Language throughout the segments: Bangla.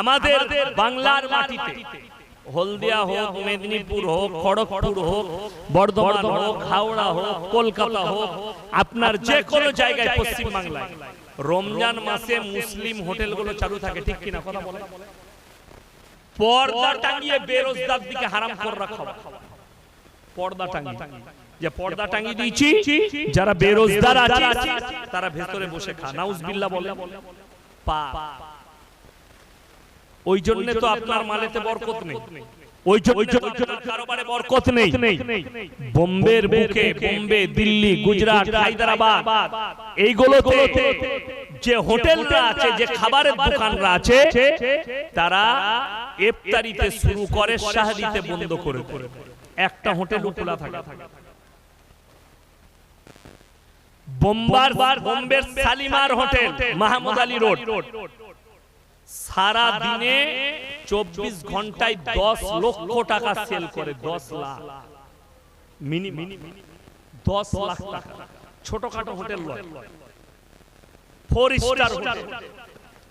আমাদের বাংলার মাটিতে। হলদিয়া হোক মেদিনীপুর হোক খড়গপুর হোক বর্ধমান হোক হাওড়া হোক কলকাতা হোক আপনার যে কোনো জায়গায় পশ্চিম বাংলায়। রমজান মাসে মুসলিম হোটেলগুলো চালু থাকে ঠিক কিনা কথা বলে পর্দা টাঙিয়ে বেরোজগার দিকে হারাম করে রাখা পর্দা টাঙিয়ে। যে পর্দা টাঙিয়ে দিয়েছি যারা বেরোজগার আছে তারা ভেতরে বসে খা নাউজবিল্লাহ বলে পা। ওই জন্য তো আপনার মালেতে বরকত নেই। ওই কারোবারে বরকত নেই। বোম্বের বুকে বোম্বে দিল্লি গুজরাট হায়দ্রাবাদ। এইগুলোতে যে হোটেলরা আছে যে খাবারের দোকানরা আছে তারা ইফতারিতে শুরু করে শাহরিতে বন্ধ করে একটা হোটেল খোলা থাকে। বোম্বার বোম্বের শালিমার হোটেল মাহমুদ আলী রোড। সারা দিনে চব্বিশ ঘন্টায় দশ লক্ষ টাকা সেল করে দশ লাখ। মিনিমাম দশ লাখ টাকা। ছোটখাটো হোটেল নয় ফোর স্টার হোটেল।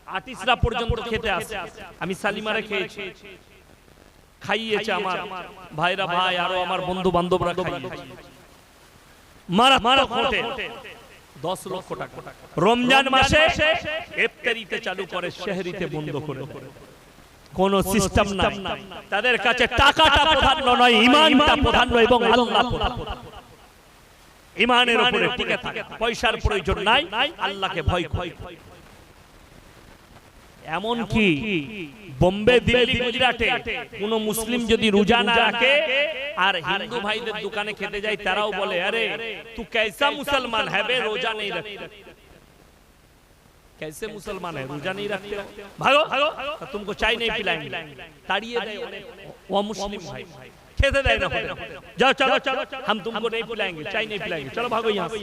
আর্টিস্টরা পর্যন্ত খেতে আসে। আমি সালিমারে খেয়েছি। খাইয়েছে আমার ভাইরা ভাই আরও আমার বন্ধু বান্ধবরা খাইয়েছে। মারা মারা হোটেল। দশ লক্ষ টাকা। রমজান মাসে ইফতারিতে চালু করে শেহরিতে বন্ধ করে কোন সিস্টেম নাই। তাদের কাছে টাকাটা প্রাধান্য নয় ইমানটা প্রাধান্য এবং আল্লাহ। ইমানের উপরে টিকে থাকে। পয়সার প্রয়োজন নাই আল্লাহকে ভয় ভয় এমন কি বোম্বে দিল্লি গুজরাটে কোন মুসলিম যদি রোজা না রাখে আর হিন্দু ভাইদের দোকানে খেতে যায় তারাও বলে আরে তু कैसा मुसलमान है बे रोजा नहीं रखते कैसे मुसलमान है रोजा नहीं रखते हो? भागो तो तुमको चाय नहीं पिलाएंगे ताड़िए दे वो मुस्लिम भाई खेते देय ना होते जाओ चलो चलो हम तुमको नहीं पिलाएंगे चाय नहीं पिलाएंगे चलो भागो यहाँ से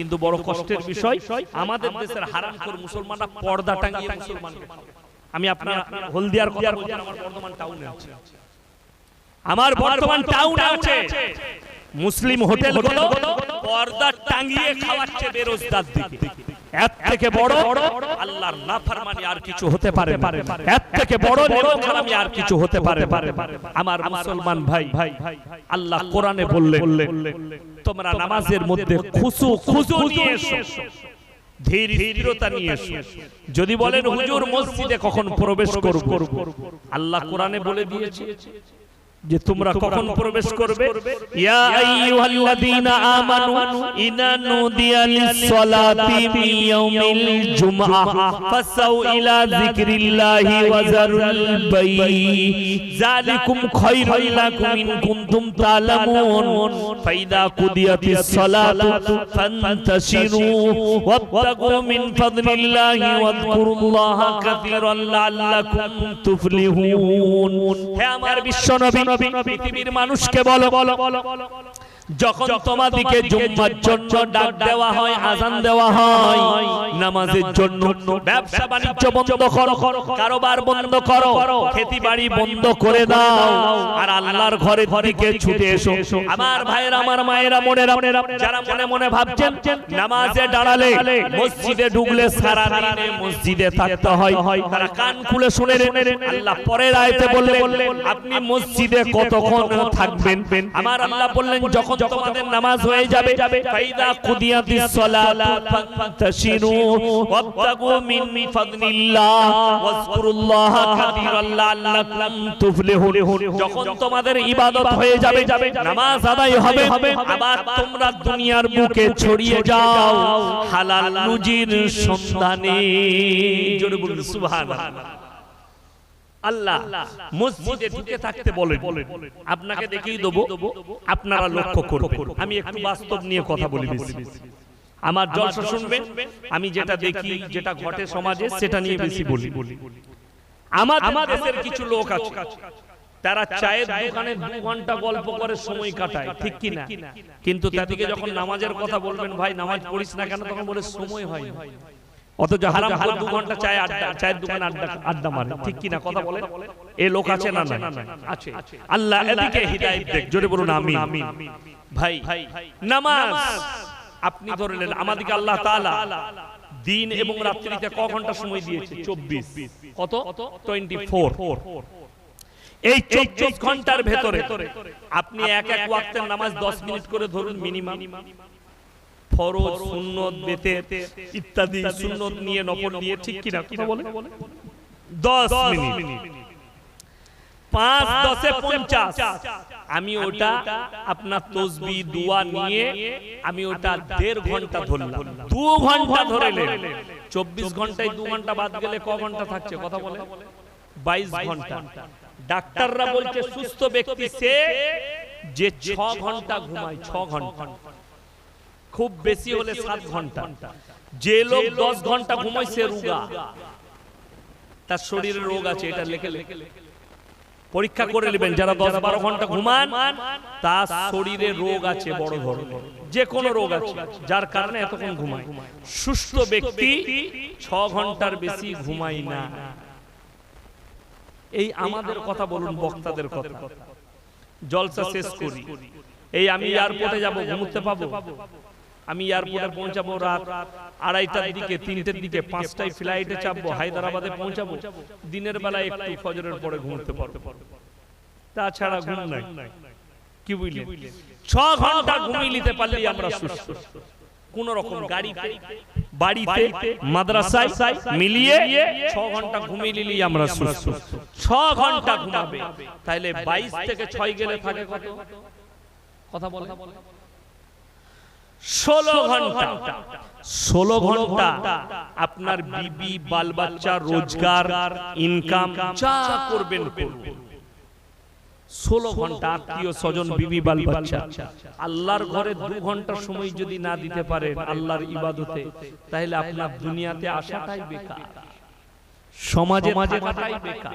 কিন্তু বড় কষ্টের বিষয়, আমাদের দেশের হারামখোর মুসলমানরা পর্দা টাঙিয়ে মুসলমানকে আমি আপনার হলদিয়ার কথা বলছি, আমার বর্ধমান টাউনে আছে। আমার বর্তমান টাউনে আছে। মুসলিম হোটেলগুলো পর্দা টাঙিয়ে খাওয়াচ্ছে বেরোজগার দিকে। এর থেকে বড় আল্লাহর নাফরমানি আর কিছু হতে পারে না। এর থেকে বড় নেমখারামি আর কিছু হতে পারে আমার মুসলমান ভাই ভাই আল্লাহ কোরআনে বললেন তোমরা নামাজের মধ্যে খুশু খুশু নিয়ে এসো। ধীর স্থিরতা নিয়ে এসো। যদি বলেন হুজুর মসজিদে কখন প্রবেশ করব? আল্লাহ কোরআনে বলে দিয়েছে। যে তোমরা কখন প্রবেশ করবে? ইয়া আইয়ুহাল্লাযীনা আমানু ইনা নুদিয়া লিস-সালাতি ফি ইয়াউমিল জুমআহ। ফাসাউ ইলা যিকরিল্লাহি ওয়া যারুল বাই যালিকুম খায়রুল লাকুম ইন কুনতুম তা'লামুন। ফাইদা কুদিয়াতিস সালাতু ফান্তাশিরু। ওয়াবতাগু মিন ফাদলিল্লাহি ওয়াযকুরুল্লাহা কাসীরান লাআল্লাকুম তুফলিহুন। হে আমার বিশ্বনবী পৃথিবীর মানুষকে বলো যখন তোমাদিকে জুম্মার জন্য ডাক দেওয়া হয় আজান দেওয়া হয় নামাজের জন্য ব্যবসা বাণিজ্য বন্ধ করো কারোবার বন্ধ করো খেতি বাড়ি বন্ধ করে দাও আর আল্লাহর ঘরে দিকে ছুটে এসো। আমার ভাইয়েরা আমার মায়েরা মনেরা যারা মনে মনে ভাবছেন নামাজে দাঁড়ালে মসজিদে ঢুকলে সারা দিনে মসজিদে থাকতে হয়। তারা কান খুলে শুনে আল্লাহ পরের আয়তে বললেন আপনি মসজিদে কতক্ষণ থাকবেন? আমার আল্লাহ বললেন যখন তোমাদের নামাজ হয়ে যাবে, ফাইদা মিন ফাদলিল্লাহ ওয়াজকুরুল্লাহ তুফলিহুন। যখন তোমাদের ইবাদত হয়ে যাবে, নামাজ আদায় হবে, আবার তোমরা দুনিয়ার বুকে ছড়িয়ে যাও। হালাল রুজির সন্ধানে। জোরে বলুন, সুবহানাল্লাহ। আল্লাহ মসজিদে ঢুকে থাকতে বলেন। আপনাকে দেখিয়ে দেবো আপনারা লক্ষ্য করবেন। আমি একটু বাস্তব নিয়ে কথা বলি আমার জলসা শুনবেন আমি যেটা দেখি যেটা ঘটে সমাজে সেটা নিয়ে বেশি বলি। আমার আমার দেশের কিছু লোক আছে তারা চায়ের দোকানে দু ঘণ্টা গল্প করে সময় কাটায় ঠিক কি না কিন্তু তাদেরকে যখন নামাজের কথা বলবেন ভাই নামাজ পড়িস না কেন? তখন বলে সময় হয় অথচ হারাম হারাম দু ঘণ্টা চায় আড্ডা চায়ের দোকানে আড্ডা আড্ডা মারে। ঠিক কি না কথা বলে এ লোক আছে না না আছে। আল্লাহ এদিকে হিদায়াত দেখ জোরে বলুন ভাই নামাজ। আপনি ধরলেন আমাদেরকে আল্লাহ তাআলা দিন এবং রাত্রিতে ক ঘণ্টা সময় দিয়েছে? চব্বিশ। কত? টোয়েন্টি ফোর এই চব্বিশ ঘণ্টার ভেতরে আপনি এক এক ওয়াক্তের নামাজ দশ মিনিট করে ধরুন মিনিমাম। ফরজ সুন্নত বেতের ইত্যাদি সুন্নত নিয়ে নফল নিয়ে ঠিক কিনা কথা বলে? দশ মিনিট। পাঁচ দশে পঞ্চাশ। আমি ওটা আপনার তসবি দুয়া নিয়ে আমি ওটা দেড় ঘণ্টা ধরলাম। দু ঘণ্টা ধরে চব্বিশ ঘন্টায় দু ঘণ্টা বাদ গেলে ক ঘণ্টা থাকছে কথা বলে? বাইশ ঘণ্টা। ডাক্তাররা বলছে সুস্থ ব্যক্তি সে যে ছ ঘণ্টা ঘুমায় ছ ঘণ্টা। খুব বেশি হলে সাত ঘণ্টা। যে লোক দশ ঘণ্টা ঘুমায় সে রুগা। তার শরীরে রোগ আছে এটা লেখে লেখে পরীক্ষা করে নেবেন যারা দশ বারো ঘণ্টা ঘুমান তার শরীরে রোগ আছে বড় ধরনের। যে কোনো রোগ আছে। যার কারণে এতক্ষণ ঘুমায়। সুস্থ ব্যক্তি ছ ঘণ্টার বেশি ঘুমায় না। এই আমাদের কথা বলুন বক্তাদের কথা। জলসা শেষ করি। এই আমি এয়ারপোর্টে যাব ঘুমোতে পাবো। আমি এয়ারপোর্টে পৌঁছাবো রাত আড়াইটার দিকে, তিনটের দিকে, পাঁচটায় ফ্লাইটে চাপবো, হায়দ্রাবাদে পৌঁছাবো। দিনের বেলায় একটু ফজরের পরে ঘুমোতে পারব। তাছাড়া ঘুম নাই। কি বুঝলি ছ ঘণ্টা ঘুমিয়ে নিতে পারলেই আমরা সুস্থ। কোন রকম গাড়িতে, বাড়িতে, মাদ্রাসায় মিলিয়ে ছ ঘণ্টা ঘুমিয়ে নিলেই আমরা সুস্থ। ছ ঘণ্টা ঘুমাবে। তাহলে বাইশ থেকে ছয় গেলে থাকে কত? কথা বলে ষোলো ঘণ্টা। ষোলো ঘণ্টা আপনার বিবি বাল বাচ্চা রোজগার ইনকাম যা করবেন ষোলো ঘণ্টা আত্মীয় স্বজন বিবি বাল বাচ্চা আল্লাহর ঘরে দু ঘণ্টা সময় যদি না দিতে পারেন আল্লাহর ইবাদতে তাহলে আপনার দুনিয়াতে আসাটাই বেকার। সমাজে থাকাটাই বেকার।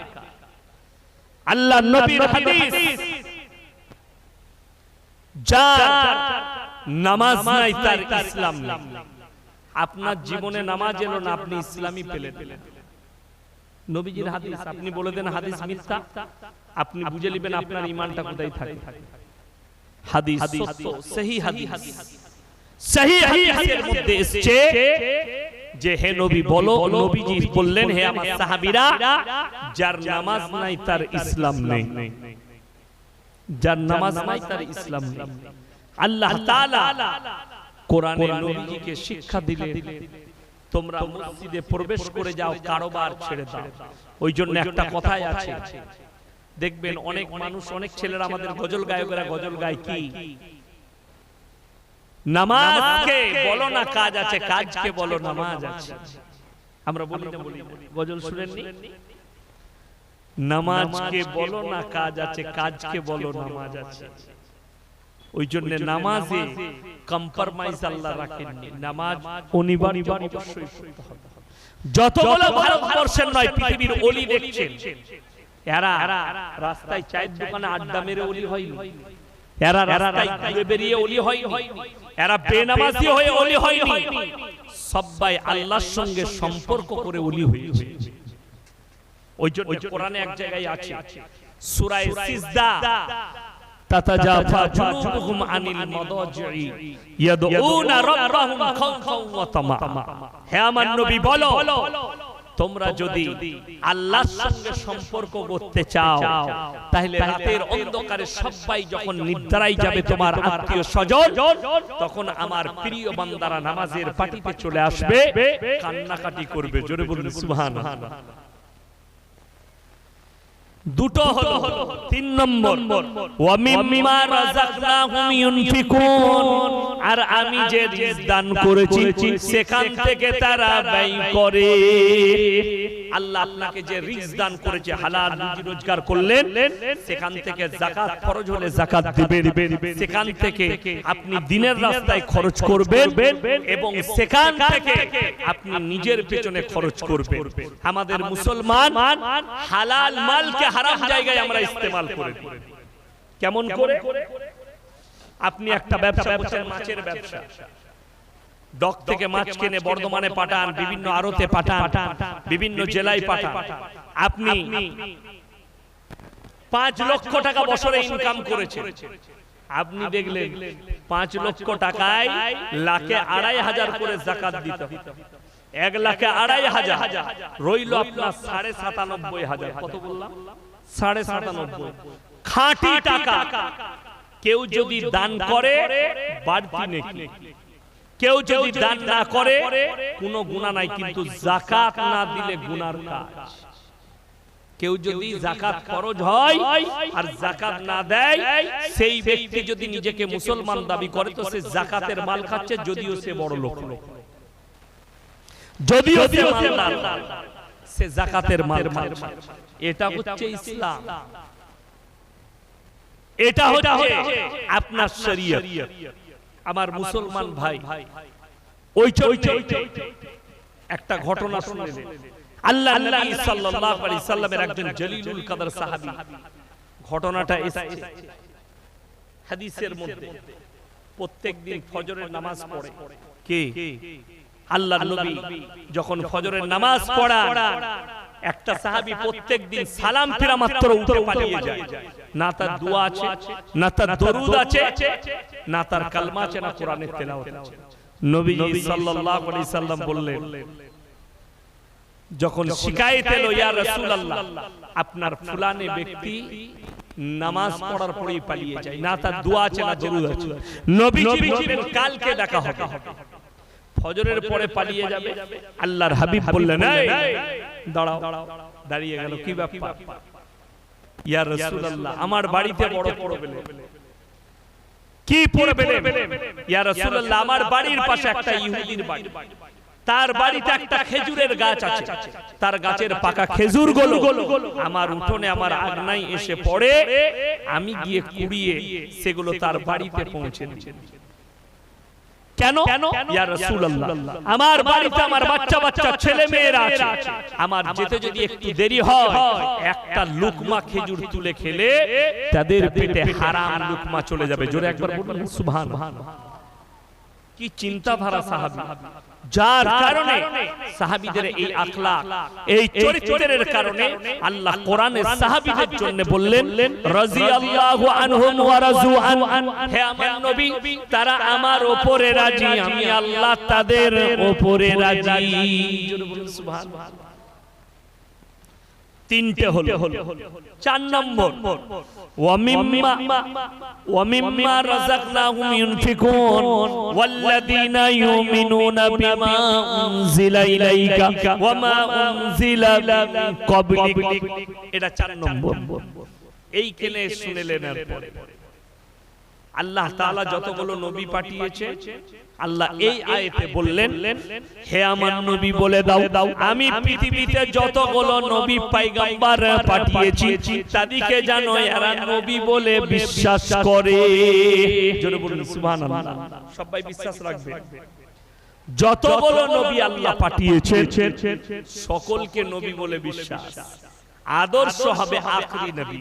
আল্লাহ নবীর হাদিস। যার নামাজ নাই তার ইসলাম নেই। আপনার জীবনে নামাজ এলো না আপনি ইসলামই পেলেন নবীজির হাদিস আপনি বলে দেন হাদিস মিথ্যা? আপনি বুঝে নেবেন আপনার ইমানটা কোথায় থাকে। হাদিস সত্য সহি হাদিস। সহি হাদিসের মধ্যে এসেছে যে হে নবী বলো নবীজি বললেন হে আমার সাহাবীরা যার নামাজ নাই তার ইসলাম নেই। যার নামাজ নাই তার ইসলাম নেই। আল্লাহ তাআলা কোরআনে নবীজিকে শিক্ষা দিলেন। তোমরা মসজিদে প্রবেশ করে যাও কারোবার ছেড়ে দাও। ওই জন্য একটা কথাই আছে। দেখবেন অনেক মানুষ অনেক ছেলেরা আমাদের গজল গায়কেরা গজল গায় কি? নামাজকে বলো না কাজ আছে কাজকে বলো নামাজ আছে। আমরা বলি না বলি গজল শুনেননি? নামাজকে বলো না কাজ আছে কাজকে বলো নামাজ আছে। ওই জন্য নামাজে কম্প্রোমাইজ আল্লাহ রাখেননি। নামাজ অনিবার্য অবশ্যই পড়তে হবে। যতগুলো ভারতবর্ষের নয় পৃথিবীর অলি দেখছেন। এরা রাস্তায় চায়ের দোকানে আড্ডা মেরে অলি হয়নি। এরা রাস্তায় ঘুরে বেরিয়ে অলি হয়নি। এরা বেনামাজি হয়ে অলি হয়নি। সবাই আল্লাহর সঙ্গে সম্পর্ক করে অলি হয়েছে। ওই জন্য কোরআনে এক জায়গায় আছে। সূরায়ে সিজদা। হে আমার নবী বলো তোমরা যদি আল্লাহর সঙ্গে সম্পর্ক করতে চাও তাহলে রাতের অন্ধকারে সবাই যখন নিদ্রায় যাবে তোমার আত্মীয় স্বজন তখন আমার প্রিয় বান্দারা নামাজের পাটিতে চলে আসবে কান্নাকাটি করবে জোরে বলুন সুবহানাল্লাহ। দুটো হলো তিন নম্বর। আর আমি যে দান করেছি সেখান থেকে তারা ব্যয় করে। আল্লাহ আপনাকে যে দান করেছে হালাল রুজি রোজগার করলেন সেখান থেকে যাকাত ফরজ হলে যাকাত দিবেন। সেখান থেকে আপনি দিনের রাস্তায় খরচ করবেন এবং সেখান থেকে আপনি নিজের পেছনে খরচ করবেন। আমাদের মুসলমান হালাল মালকে হারাম জায়গায় আমরা ইস্তেমাল করে কেমন করে? আপনি একটা ব্যবসা করছেন মাছের ব্যবসা। ডক থেকে মাছ কিনে বর্ধমানে পাঠান বিভিন্ন আড়তে পাঠান বিভিন্ন জেলায় পাঠান। আপনি পাঁচ লক্ষ টাকা বছরে ইনকাম করেছে আপনি দেখলেন পাঁচ লক্ষ টাকায় লাখে আড়াই হাজার করে জাকাত দিতে। হবে। এক লাখে আড়াই হাজার। রইল আপনার সাড়ে সাতানব্বই হাজার। কত বললাম? সাড়ে সাতানব্বই। খাঁটি টাকা। কেউ যদি দান করে বাড়তি নাকি? কেউ যদি দান না করে কোনো গুণা নাই কিন্তু জাকাত না দিলে গুনার কাজ। কেউ যদি জাকাত ফরজ হয় আর জাকাত না দেয় সেই ব্যক্তি যদি নিজেকে মুসলমান দাবি করে তো সে জাকাতের মাল খাচ্ছে যদিও সে বড় লোক। যদিও সে মালদার সে জাকাতের মাল এটা হচ্ছে ইসলাম। এটা হচ্ছে আপনার শরীয়ত। আমার মুসলমান ভাই ওই একটা ঘটনা শুনলেন। আল্লাহ নবী সাল্লাল্লাহু আলাইহি সাল্লামের একজন জলিলুল কদর সাহাবী। ঘটনাটা এসেছে। হাদিসের মধ্যে প্রত্যেকদিন ফজরের নামাজ পড়ে। কে? আল্লাহ নবী যখন ফজরের নামাজ পড়া একটা সাহাবী প্রত্যেকদিন সালাম ফিরা মাত্র উঠে পালিয়ে যায়। না তার দোয়া আছে না তার দরুদ আছে না তার কালমা আছে না কোরআনের তেলাওয়াত। আছে নবীজি সাল্লাল্লাহু আলাইহি সাল্লাম বললেন যখন শিকায়েত এলো ইয়া রাসূলুল্লাহ আপনার ফুলানে ব্যক্তি নামাজ পড়ার পরেই পালিয়ে যায়। না তার দোয়া আছে না দরুদ আছে। নবীজি বললেন কালকে দেখা হবে। ফজরের পরে পালিয়ে যাবে। আল্লাহর হাবিব বললেন দাঁড়াও। দাঁড়িয়ে গেল কি ব্যাপার? ইয়া রাসূলুল্লাহ আমার বাড়িতে বড় পড়বেলে কি পড়বেলে ইয়া রাসূলুল্লাহ আমার বাড়ির পাশে একটা ইহুদির বাড়ি। তার বাড়িতে একটা খেজুরের গাছ আছে। তার গাছের পাকা খেজুরগুলো। আমার উঠোনে আমার আগনাই এসে পড়ে। আমি গিয়ে কুড়িয়ে সেগুলো তার বাড়িতে পৌঁছে দিই। কেন? ইয়া রাসূলুল্লাহ। আমার বাড়িতে আমার বাচ্চা বাচ্চা ছেলে মেয়েরা আছে। আমার যেতে যদি একটু দেরি হয় একটা লুকমা খেজুর তুলে খেলে তাদের পেটে হারাম লুকমা চলে যাবে। জোরে একবার বলুন সুবহান কি চিন্তা চিন্তাধারা সাহাবী। যার কারণে সাহাবিদের এই আখলা এই চরিত্রের কারণে আল্লাহ কোরআনে সাহাবিদের জন্য বললেন রাদিয়াল্লাহু আনহুম ওয়া রাজু আন হে আমার নবী তারা আমার উপরে রাজি আমি আল্লাহ তাদের উপরে রাজি। সুবহানাল্লাহ। তিনটে হলো। চার নম্বর ওয়ামিম্মা ওয়ামিম্মা রাযাকনাহুম ইউনফিকুন ওয়াল্লাযীনা ইউমিনুনা বিমা উনজিলা ইলাইকা ওয়ামা উনজিলা ক্বাবলিক। এটা চার নম্বর। এই কেনে শুনেলেন এরপরে আল্লাহ তাআলা যতগুলো নবী পাঠিয়েছে আল্লাহ এই আয়াতে বললেন হে আমার নবী বলে দাও দাও আমি পৃথিবীতে যতগুলো নবী পয়গম্বর পাঠিয়েছি তাদেরকে জানো এরা নবী বলে বিশ্বাস করে। জোরে বলুন সুবহানাল্লাহ। সবাই বিশ্বাস রাখবে। যতগুলো নবী আল্লাহ পাঠিয়েছে সকলকে নবী বলে বিশ্বাস। আদর্শ হবে আখরি নবী।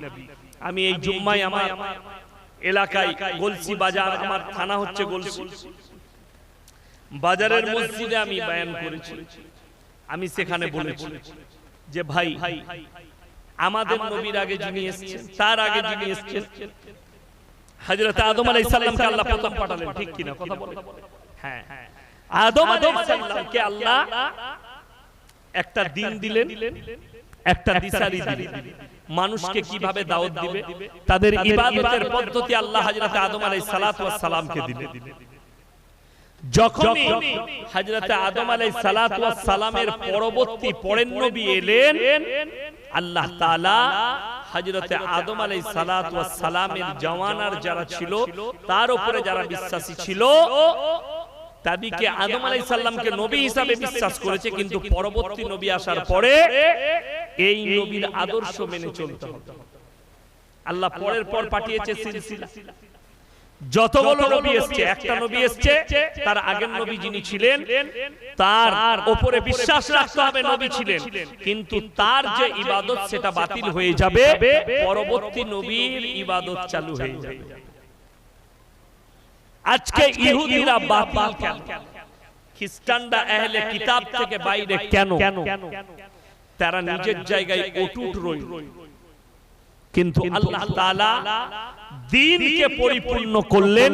আমি এই জুম্মায় আমার এলাকায় গলসি বাজার আমার থানা হচ্ছে গলসি। বাজারের মসজিদে আমি বয়ান করেছি। আমি সেখানে বলেছি যে ভাই আমাদের নবীর আগে যিনি এসেছেন তার আগে যিনি এসেছেন। হযরত আদম আলাইহিস সালামকে আল্লাহ প্রথম পাঠালেন। ঠিক কিনা কথা বলে? হ্যাঁ। আদম আলাইহিস সালামকে আল্লাহ একটা দিন দিলেন একটা দিশারি দিলেন। মানুষকে কীভাবে দাওয়াত দিবে? তাদের ইবাদতের পদ্ধতি আল্লাহ হযরত আদম আলাইহিস সালাতু ওয়াস সালামকে দিলেন? যখনই হযরত আদম আলাইহিস সালামের পরবর্তী পরের নবী এলেন আল্লাহ তাআলা হযরত আদম আলাইহিস সালামের জওয়ানার যারা ছিল তার উপরে যারা বিশ্বাসী ছিল তাদেরকে আদম আলাইহিস সালামকে নবী হিসাবে বিশ্বাস করেছে কিন্তু পরবর্তী নবী আসার পরে এই নবীর আদর্শ মেনে চলতে হবে। আল্লাহ পরের পর পাঠিয়েছে সিলসিলা। যতগুলো নবী এসছে একটা নবী এসছে তার আগের নবী যিনি ছিলেন তার উপরে বিশ্বাস রাখতে হবে নবী ছিলেন। কিন্তু তার যে ইবাদত সেটা বাতিল হয়ে যাবে পরবর্তী নবীর ইবাদত চালু হয়ে যাবে। আজকে ইহুদিরা বাতিল কেন? খ্রিস্টানরা আহলে কিতাব থেকে বাইরে কেন? তারা নিজের জায়গায় অটুট রইল। কিন্তু আল্লাহ তাআলা দ্বীনকে পরিপূর্ণ করলেন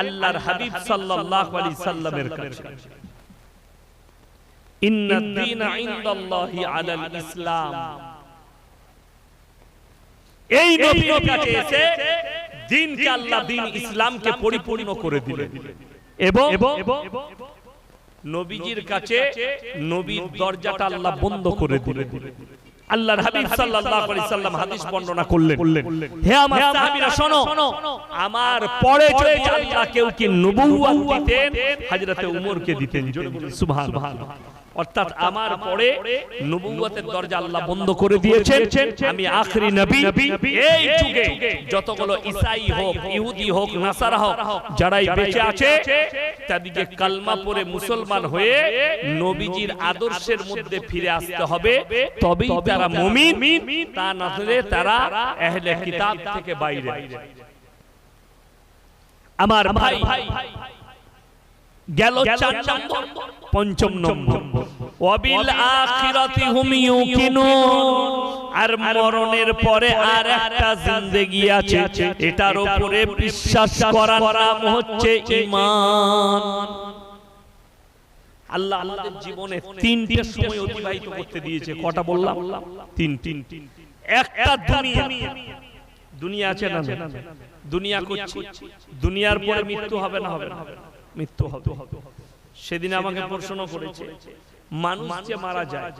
আল্লাহর হাবিব সাল্লাল্লাহু আলাইহি সাল্লামের কাছে। ইন্নাদ-দীনা ইনদাল্লাহি আলাল ইসলাম। এই নবীর কাছে এসে দিনকে আল্লাহ দিন ইসলামকে পরিপূর্ণ করে দিলেন। এবং নবীজির কাছে নবীর দরজাটা আল্লাহ বন্ধ করে দিলেন। আল্লাহর হাবিব সাল্লাল্লাহু আলাইহি সাল্লাম হাদিস বর্ণনা করলেন। হে আমার সাহাবীরা শোনো আমার পরে যদি আল্লাহ কেউ কি নবুয়ত দিতেন হযরতে উমরকে দিতেন সুবহানাল্লাহ। অর্থাৎ আমার পরে নবুয়তের দরজা আল্লাহ বন্ধ করে দিয়েছেন। আমি আখরি নবী এই যুগে যতগুলো ঈসাই হোক ইহুদি হোক নাসারা হোক যারাই বেঁচে আছে তাদেরকে কালমা পড়ে মুসলমান হয়ে নবীজির আদর্শের মধ্যে ফিরে আসতে হবে। তবেই তারা মুমিন। তা না হলে তারা আহলে কিতাব থেকে বাইরে। আমার ভাই গেল চার নম্বর পঞ্চম নম্বর। ওয়াবিল আখিরাতি হুম ইউকিনুন। আর মরণের পরে আর একটা জিন্দেগি আছে। এটার উপরে বিশ্বাস করার নাম হচ্ছে ঈমান। আল্লাহ আমাদের জীবনে তিনটে সময় অতিবাহিত করতে দিয়েছে। কটা বললাম? তিন তিন একটা দুনিয়া। দুনিয়া। আছে না না? দুনিয়া করছি। দুনিয়ার পরে মৃত্যু হবে না। হবে না। মৃত্যু হবে। সেদিন আমাকে প্রশ্ন করেছে মানুষ যে মারা যায়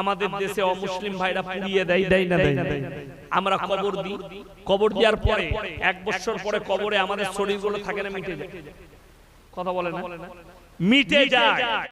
আমাদের দেশে অমুসলিম ভাইরা পুড়িয়ে দেয় দেয় না দেয় না? আমরা কবর দিই কবর দেওয়ার পরে এক বছর পরে কবরে আমাদের শরীরগুলো থাকে না মিটে যায়। কথা বলে না? মিটে যায়।